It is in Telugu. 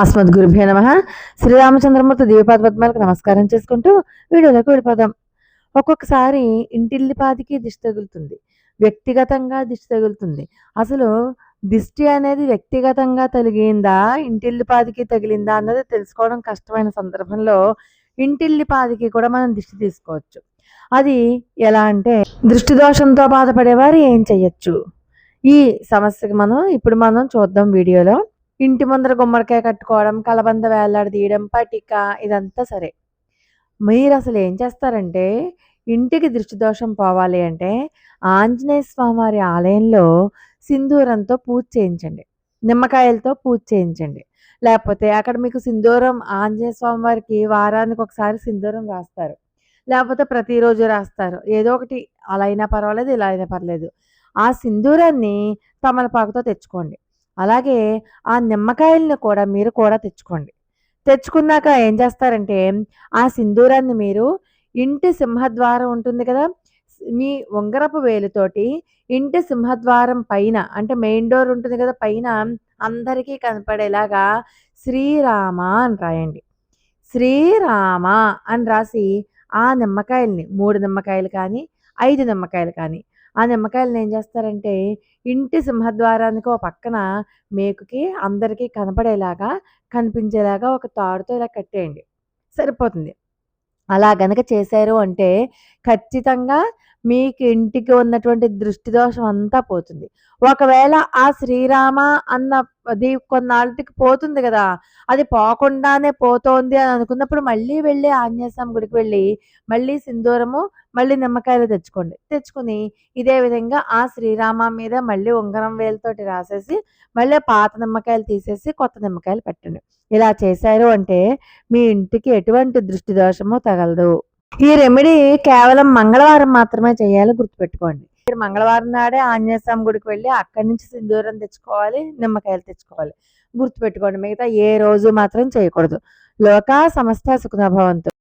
అస్మద్ గురుభ్యో నమ. శ్రీరామచంద్రమూర్తి దీపపాద పద్మాలకు నమస్కారం చేసుకుంటూ వీడియోలోకి వెళ్ళిపోదాం. ఒక్కొక్కసారి ఇంటిల్లిపాదికి దిష్టి తగులుతుంది. వ్యక్తిగతంగా దిష్టి తగులుతుంది. అసలు దిష్టి అనేది వ్యక్తిగతంగా తగిలిందా ఇంటిల్లిపాదికి తగిలిందా అన్నది తెలుసుకోవడం కష్టమైన సందర్భంలో ఇంటిల్లిపాదికి కూడా మనం దిష్టి తీసుకోవచ్చు. అది ఎలా అంటే దృష్టి దోషంతో బాధపడేవారు ఏం చెయ్యొచ్చు? ఈ సమస్యకి మనం ఇప్పుడు మనం చూద్దాం వీడియోలో. ఇంటి ముందర గుమ్మడికాయ కట్టుకోవడం కలబంద వేలాడదీయడం పటిక ఇదంతా సరే. మీరు అసలు ఏం చేస్తారంటే ఇంటికి దృష్టి దోషం పోవాలి అంటే ఆంజనేయ స్వామివారి ఆలయంలో సింధూరంతో పూజ చేయించండి. నిమ్మకాయలతో పూజ చేయించండి. లేకపోతే అక్కడ మీకు సింధూరం ఆంజనేయ స్వామి వారికి వారానికి ఒకసారి సింధూరం రాస్తారు. లేకపోతే ప్రతిరోజు రాస్తారు. ఏదో ఒకటి అలా అయినా పర్వాలేదు ఇలా అయినా పర్లేదు. ఆ సింధూరాన్ని తమలపాకుతో తెచ్చుకోండి. అలాగే ఆ నిమ్మకాయలను కూడా మీరు కూడా తెచ్చుకోండి. తెచ్చుకున్నాక ఏం చేస్తారంటే ఆ సింధూరాన్ని మీరు ఇంటి సింహద్వారం ఉంటుంది కదా మీ ఉంగరపు వేలుతోటి ఇంటి సింహద్వారం పైన అంటే మెయిన్ డోర్ ఉంటుంది కదా పైన అందరికీ కనపడేలాగా శ్రీరామ అని రాయండి. శ్రీరామ అని రాసి ఆ నిమ్మకాయల్ని మూడు నిమ్మకాయలు కానీ ఐదు నిమ్మకాయలు కానీ ఆ నిమ్మకాయలను ఏం చేస్తారంటే ఇంటి సింహద్వారానికి ఒక పక్కన మేకుకి అందరికీ కనపడేలాగా కనిపించేలాగా ఒక తాడుతో ఇలా కట్టేయండి. సరిపోతుంది. అలా గనక చేశారు అంటే ఖచ్చితంగా మీకు ఇంటికి ఉన్నటువంటి దృష్టి దోషం అంతా పోతుంది. ఒకవేళ ఆ శ్రీరామ అన్న అది కొన్నాళ్ళకి పోతుంది కదా అది పోకుండానే పోతోంది అని అనుకున్నప్పుడు మళ్ళీ వెళ్ళి ఆంజనేయస్వామి గుడికి వెళ్ళి మళ్ళీ సింధూరము మళ్ళీ నిమ్మకాయలు తెచ్చుకోండి. తెచ్చుకుని ఇదే విధంగా ఆ శ్రీరామ మీద మళ్ళీ ఉంగరం వేలతోటి రాసేసి మళ్ళీ పాత నిమ్మకాయలు తీసేసి కొత్త నిమ్మకాయలు పెట్టండి. ఇలా చేశారు అంటే మీ ఇంటికి ఎటువంటి దృష్టి దోషము తగలదు. ఈ రెమెడీ కేవలం మంగళవారం మాత్రమే చేయాలి గుర్తుపెట్టుకోండి. మీరు మంగళవారం నాడే ఆంజనేయ స్వామి గుడికి వెళ్ళి అక్కడి నుంచి సింధూరం తెచ్చుకోవాలి నిమ్మకాయలు తెచ్చుకోవాలి. గుర్తుపెట్టుకోండి మిగతా ఏ రోజు మాత్రం చేయకూడదు. లోక సమస్త సుఖనభవంతు